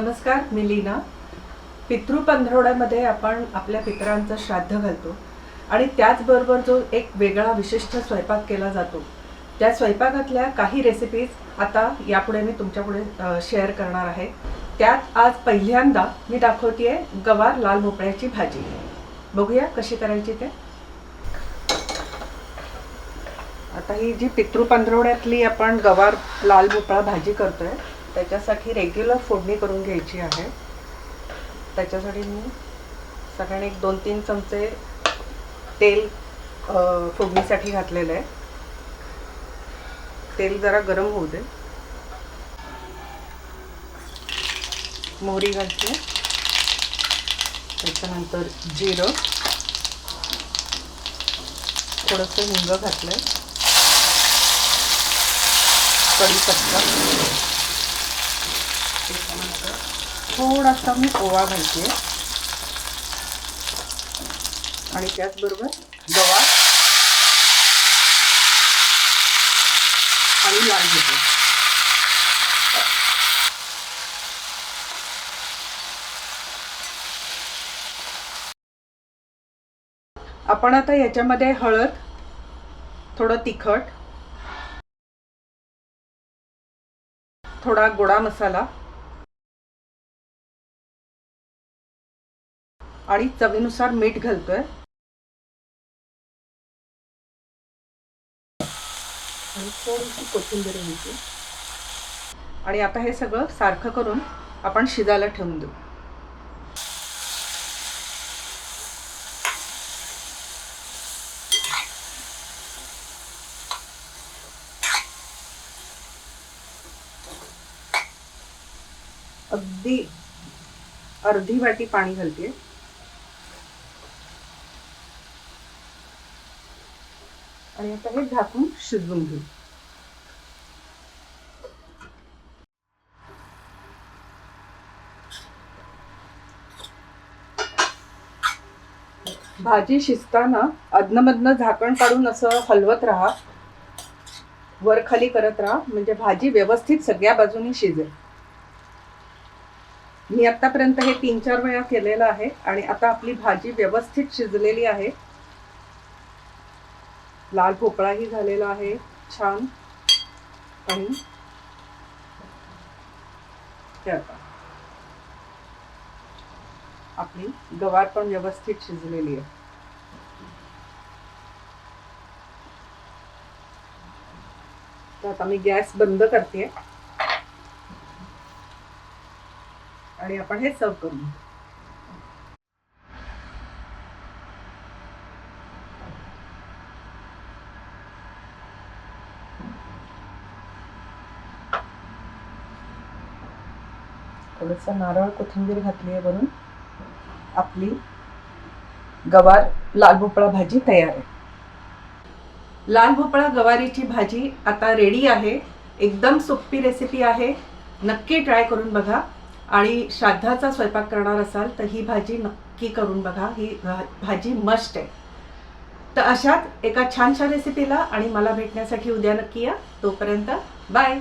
नमस्कार मी लीना. पितृ पंधरवड्यामध्ये आपण आपल्या पितरांचं श्राद्ध घालतो आणि त्याचबरोबर जो एक वेगळा विशिष्ट स्वयंपाक केला जातो. त्या स्वयंपाकातल्या काही रेसिपीज आता यापुढे मी तुमच्यापुढे शेअर करणार आहे. त्यात आज पहिल्यांदा मी दाखवते गवार लाल भोपळ्याची भाजी. बघूया कशी करायची ते. आता ही जी पितृ पंधरवड्यातली आपण गवार लाल भोपळा भाजी करतोय त्याच्यासाठी रेग्युलर फोडणी करून घ्यायची आहे. त्याच्यासाठी मी साधारण एक दोन तीन चमचे तेल फोडणीसाठी घातलेलं आहे. तेल जरा गरम होऊ दे. मोहरी घालते. त्याच्यानंतर जिरं. थोडंसं हिंग घातलंय. कढीपत्ता. त्याच्यानंतर थोडासा मी ओवा घालते. आणि त्याचबरोबर गवा आणि लाल घेते आपण आता याच्यामध्ये हळद थोडं तिखट थोडा गोडा मसाला आणि चवीनुसार मीठ घालतोय. आणि थोडीशी कोथिंबीर आणि आता हे सगळं सारखं करून आपण शिजायला ठेवून देऊ. अगदी अर्धी वाटी पाणी घालते. आणि आता हे झाकून शिजवून घेऊ. भाजी शिजताना अदनमधनं झाकण काढून असं हलवत राहा. वर खाली करत राहा. म्हणजे भाजी व्यवस्थित सगळ्या बाजूनी शिजेल. मी आतापर्यंत हे तीन चार वेळा केलेलं आहे आणि आता आपली भाजी व्यवस्थित शिजलेली आहे. लाल पोपळाही झालेला आहे. छान. आणि आपली गवार पण व्यवस्थित शिजलेली आहे. तर आता मी गॅस बंद करते. आणि आपण हे सर्व करू. थोडंसं नारळ कोथिंबीर घातली आहे वरून. आपली गवार लाल भोपळा भाजी तयार आहे. लाल भोपळा गवारीची भाजी आता रेडी आहे. एकदम सोपी रेसिपी आहे. नक्की ट्राय करून बघा. आणि श्राद्धाचा स्वयंपाक करणार असाल तर ही भाजी नक्की करून बघा. ही भा- भाजी मस्ट आहे. तर अशात एका छानशा रेसिपीला आणि मला भेटण्यासाठी उद्या नक्की या. तोपर्यंत बाय